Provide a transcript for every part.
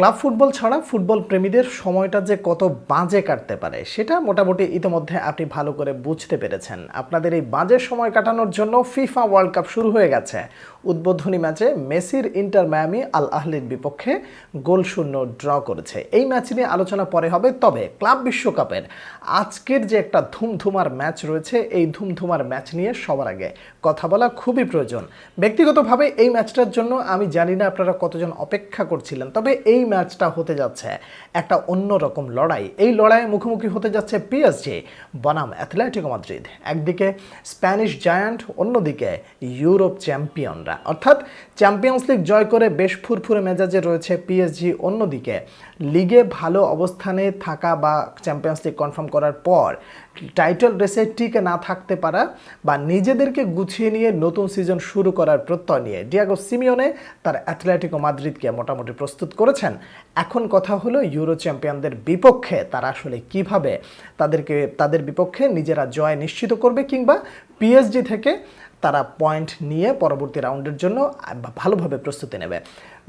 Club football ছাড়া football প্রেমীদের সময়টা যে কত বাজে কাটতে পারে, সেটা মোটামুটি ইতিমধ্যে আপনি ভালো করে বুঝতে পেরেছেন। আপনাদের এই বাজে সময় কাটানোর জন্য ফিফা ওয়ার্ল্ড কাপ শুরু হয়ে গেছে। উদ্বোধনী ম্যাচে মেসির ইন্টার মায়ামি আল আহলির বিপক্ষে গোল শূন্য ড্র করেছে। এই ম্যাচ নিয়ে আলোচনা পরে হবে, তবে ক্লাব বিশ্বকাপের আজকের যে একটা ধুমধুমার ম্যাচ রয়েছে, এই ধুমধুমার ম্যাচ নিয়ে সবার আগে কথা বলা খুবই প্রয়োজন। ব্যক্তিগতভাবে এই ম্যাচটার জন্য আমি জানি না আপনারা কতজন অপেক্ষা করছিলেন, তবে এই ম্যাচটা হতে যাচ্ছে একটা অন্যরকম লড়াই। এই লড়াইয়ে মুখোমুখি হতে যাচ্ছে পিএসজি বনাম অ্যাথলেটিকো মাদ্রিদ একদিকে স্প্যানিশ জায়ান্ট অন্যদিকে ইউরোপ চ্যাম্পিয়নরা অর্থাৎ চ্যাম্পিয়ন্স লিগ জয় করে বেশ ফুরফুরে মেজাজে রয়েছে পিএসজি অন্যদিকে লিগে ভালো অবস্থানে থাকা বা চ্যাম্পিয়ন্স লিগ কনফার্ম করার পর টাইটেল রেসে টিকে না থাকতে পারা বা নিজেদেরকে গুছিয়ে নিয়ে নতুন সিজন শুরু করার প্রত্যয় নিয়ে। ডিয়াগো সিমিওনে তার অ্যাথলেটিকো মাদ্রিদকে মোটামুটি প্রস্তুত করেছেন। এখন কথা হলো ইউরো চ্যাম্পিয়নদের বিপক্ষে তারা আসলে কীভাবে তাদেরকে, তাদের বিপক্ষে নিজেরা জয় নিশ্চিত করবে কিংবা পিএসজি থেকে তারা পয়েন্ট নিয়ে পরবর্তী রাউন্ডের জন্য ভালোভাবে প্রস্তুতি নেবে।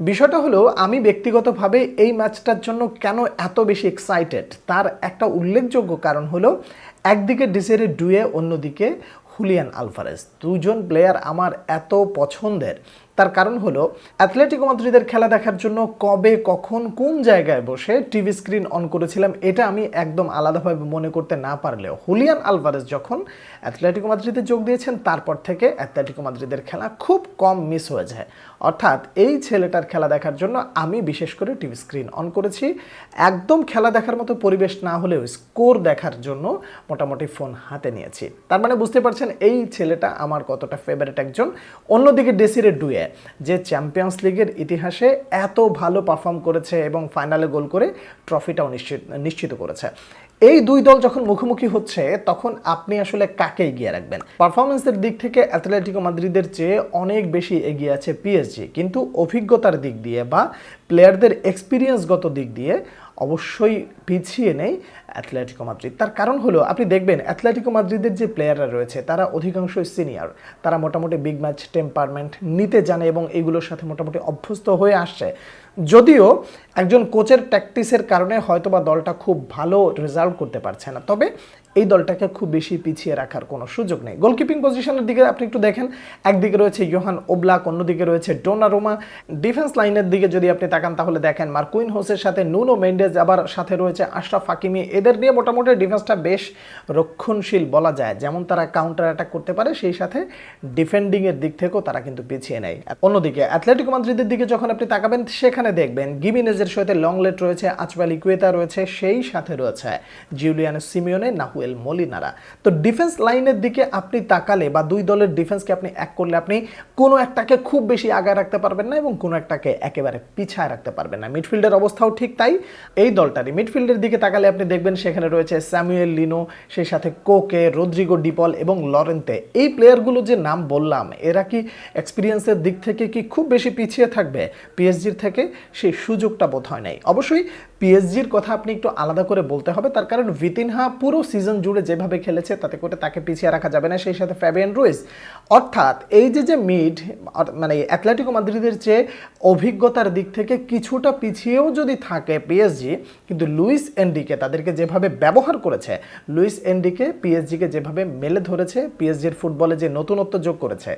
বিষয়টা হলো, আমি ব্যক্তিগতভাবে এই ম্যাচটার জন্য কেন এত বেশি এক্সাইটেড তার একটা উল্লেখযোগ্য কারণ হলো, একদিকে ডিসেরে ডুয়ে অন্যদিকে হুলিয়ান আলফারেজ দুজন প্লেয়ার আমার এত পছন্দের। তার কারণ হলো, অ্যাথলেটিকো মাদ্রিদের খেলা দেখার জন্য কবে, কখন, কোন জায়গায় বসে টিভি স্ক্রিন অন করেছিলাম, এটা আমি একদম আলাদাভাবে মনে করতে না পারলেও, হুলিয়ান আলভারেজ যখন অ্যাথলেটিকো মাদ্রিদে যোগ দিয়েছেন, তারপর থেকে অ্যাথলেটিকো মাদ্রিদের খেলা খুব কম মিস হয়ে যায়। অর্থাৎ এই ছেলেটার খেলা দেখার জন্য আমি বিশেষ করে টিভি স্ক্রিন অন করেছি। একদম খেলা দেখার মতো পরিবেশ না হলেও স্কোর দেখার জন্য মোটামুটি ফোন হাতে নিয়েছি। তার মানে বুঝতে পারছেন, এই ছেলেটা আমার কতটা ফেভারিট একজন। অন্যদিকে ডেসিরে ডুয়ে যে চ্যাম্পিয়ন্স লিগের ইতিহাসে এত ভালো পারফর্ম করেছে এবং ফাইনালে গোল করে ট্রফিটাও নিশ্চিত নিশ্চিত করেছে। এই দুই দল যখন মুখোমুখি হচ্ছে, তখন আপনি আসলে কাকে এগিয়ে রাখবেন? পারফরমেন্সের দিক থেকে অ্যাথলেটিকো মাদ্রিদের চেয়ে অনেক বেশি এগিয়ে আছে পিএসজি কিন্তু অভিজ্ঞতার দিক দিয়ে বা প্লেয়ারদের এক্সপিরিয়েন্সগত দিক দিয়ে অবশ্যই পিছিয়ে নেই অ্যাথলেটিকো মাদ্রিদ। তার কারণ হলো, আপনি দেখবেন, অ্যাথলেটিকো মাদ্রিদের যে প্লেয়াররা রয়েছে, তারা অধিকাংশ সিনিয়র। তারা মোটামুটি বিগ ম্যাচ টেম্পারমেন্ট নিতে জানে এবং এগুলোর সাথে মোটামুটি অভ্যস্ত হয়ে আসছে। যদিও একজন কোচের প্র্যাকটিসের কারণে হয়তোবা দলটা খুব ভালো রেজাল্ট করতে পারছে না। তবে এই দলটাকে খুব বেশি পিছিয়ে রাখার কোনো সুযোগ নেই। গোলকিপিং পজিশনের দিকে আপনি একটু দেখেন, একদিকে রয়েছে ইয়োহান ওবলাক, অন্যদিকে রয়েছে ডোনারোমা। ডিফেন্স লাইনের দিকে যদি আপনি তাকান, তাহলে দেখেন মার্কুইন হোসের সাথে, নুনো মেন্ডেজ আবার সাথে রয়েছে আশরাফ হাকিমি। এদের নিয়ে মোটামুটি ডিফেন্সটা বেশ রক্ষণশীল বলা যায়। যেমন তারা কাউন্টার অ্যাটাক করতে পারে, সেই সাথে ডিফেন্ডিংয়ের দিক থেকেও তারা কিন্তু পিছিয়ে নেয়। অন্যদিকে অ্যাথলেটিক মাদ্রিদের দিকে যখন আপনি তাকাবেন, সেখানে দেখবেন গিমিনেজের সাথে লংলেট রয়েছে, আচবাল ইকুয়েতা রয়েছে, সেই সাথে রয়েছে জিউলিয়ান সিমিওনে নাহুয়েল মলিনারা। তো ডিফেন্স লাইনের দিকে আপনি তাকালে বা দুই দলের ডিফেন্সকে আপনি এক করলে আপনি কোনো একটাকে খুব বেশি আগায় রাখতে পারবেন না এবং কোনো একটাকে একেবারে পিছায় রাখতে পারবেন না। মিডফিল্ডের অবস্থাও ঠিক তাই। এই দলটারই মিডফিল্ডের দিকে তাকালে আপনি দেখবেন সেখানে রয়েছে স্যামুয়েল লিনো সেই সাথে কোকে রদ্রিগো ডিপল এবং লরেন্তে এই প্লেয়ারগুলো যে নাম বললাম, এরা কি এক্সপিরিয়েন্সের দিক থেকে কি খুব বেশি পিছিয়ে থাকবে? পিএসজির থেকে সেই সুযোগটা বোধ হয় নাই। অবশ্যই পিএসজির কথা আপনি একটু আলাদা করে বলতে হবে। তার কারণ ভিতিনহা পুরো সিজন জুড়ে যেভাবে খেলেছে, তাতে করে তাকে পিছিয়ে রাখা যাবে না। সেই সাথে ফ্যাবিয়ান রুইস অর্থাৎ এই যে যে মিড মানে অ্যাথলেটিকো মাদ্রিদের চেয়ে অভিজ্ঞতার দিক থেকে কিছুটা পিছিয়েও যদি থাকে পিএসজি কিন্তু লুইস এনডিকে তাদেরকে যেভাবে ব্যবহার করেছে লুইস এনডিকে পিএসজিকে যেভাবে মেলে ধরেছে পিএসজির ফুটবলে যে নতুনত্ব যোগ করেছে,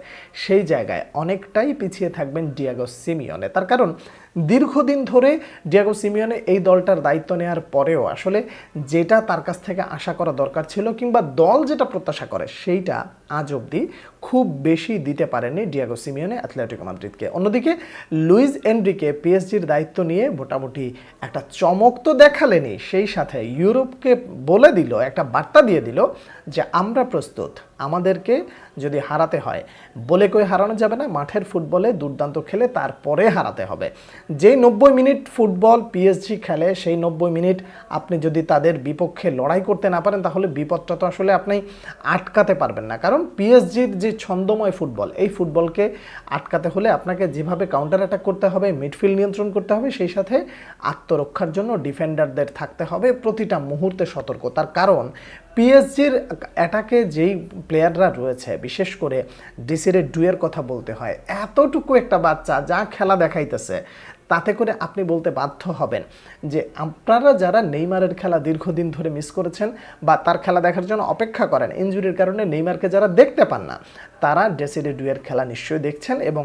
সেই জায়গায় অনেকটাই পিছিয়ে থাকবেন ডিয়াগো সিমিয়নে তার কারণ দীর্ঘদিন ধরে ডিয়াগো সিমিয়নে এই দলটার দায়িত্ব নেওয়ার পরেও আসলে যেটা তার কাছ থেকে আশা করা দরকার ছিল কিংবা দল যেটা প্রত্যাশা করে সেইটা আজ অবধি খুব বেশি দিতে পারেনি ডিয়াগো সিমিয়নে অ্যাথলেটিকো মাদ্রিদকে। অন্যদিকে, লুইস এনরিকে পিএসজির দায়িত্ব নিয়ে মোটামুটি একটা চমক তো দেখালেনি, সেই সাথে ইউরোপকে বলে দিল, একটা বার্তা দিয়ে দিল যে আমরা প্রস্তুত, আমাদেরকে যদি হারাতে হয়। বলে কই হারানো যাবে না, মাঠের ফুটবলে দুর্দান্ত খেলে তারপরে হারাতে হবে। যেই নব্বই মিনিট ফুটবল পিএসজি খেলে, সেই নব্বই মিনিট আপনি যদি তাদের বিপক্ষে লড়াই করতে না পারেন, তাহলে বিপদটা তো আসলে আপনি আটকাতে পারবেন না। কারণ পিএসজির যে ছন্দময় ফুটবল, এই ফুটবলকে আটকাতে হলে আপনাকে যেভাবে কাউন্টার অ্যাটাক করতে হবে মিডফিল্ড নিয়ন্ত্রণ করতে হবে, সেই সাথে আত্মরক্ষার জন্য ডিফেন্ডারদের থাকতে হবে প্রতিটা মুহূর্তে সতর্ক। তার কারণ পিএসজির অ্যাটাকে যেই প্লেয়াররা রয়েছে, বিশেষ করে ডিসিরে ডুয়ের কথা বলতে হয়, এতটুকু একটা বাচ্চা যা খেলা দেখাইতেছে তাতে করে আপনি বলতে বাধ্য হবেন যে আপনারা যারা নেইমারের খেলা দীর্ঘদিন ধরে মিস করেছেন বা তার খেলা দেখার জন্য অপেক্ষা করেন ইঞ্জুরির কারণে নেইমারকে যারা দেখতে পান না তারা ডেসিডে ডুয়ের খেলা নিশ্চয়ই দেখছেন এবং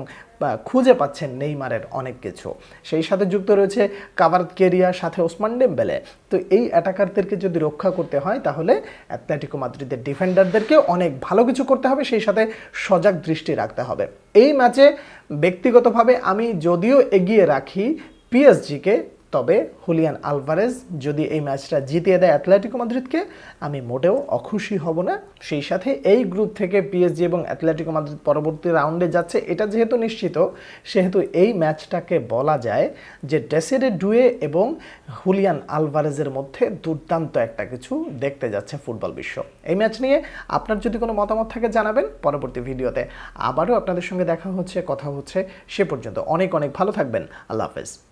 খুঁজে পাচ্ছেন নেইমারের অনেক কিছু। সেই সাথে যুক্ত রয়েছে কাভার কেরিয়া সাথে ওসমান ডেম্বেলে। তো এই অ্যাটাকারদেরকে যদি রক্ষা করতে হয়, তাহলে অ্যাথলেটিকো মাদ্রিদের ডিফেন্ডারদেরকে অনেক ভালো কিছু করতে হবে, সেই সাথে সজাগ দৃষ্টি রাখতে হবে। এই ম্যাচে ব্যক্তিগতভাবে আমি যদিও এগিয়ে রাখি পিএসজিকে তবে হুলিয়ান আলভারেজ যদি এই ম্যাচটা জিতিয়ে দেয় অ্যাথলেটিকো মাদ্রিদকে, আমি মোটেও অখুশি হব না। সেই সাথে এই গ্রুপ থেকে পিএসজি এবং অ্যাথলেটিকো মাদ্রিদ পরবর্তী রাউন্ডে যাচ্ছে, এটা যেহেতু নিশ্চিত, সেহেতু এই ম্যাচটাকে বলা যায় যে ডেসিডে ডুয়ে এবং হুলিয়ান আলভারেজের মধ্যে দুর্দান্ত একটা কিছু দেখতে যাচ্ছে ফুটবল বিশ্ব। এই ম্যাচ নিয়ে আপনার যদি কোনো মতামত থাকে জানাবেন পরবর্তী ভিডিওতে। আবারও আপনাদের সঙ্গে দেখা হচ্ছে, কথা হচ্ছে, সে পর্যন্ত। অনেক অনেক ভালো থাকবেন। আল্লাহ হাফেজ।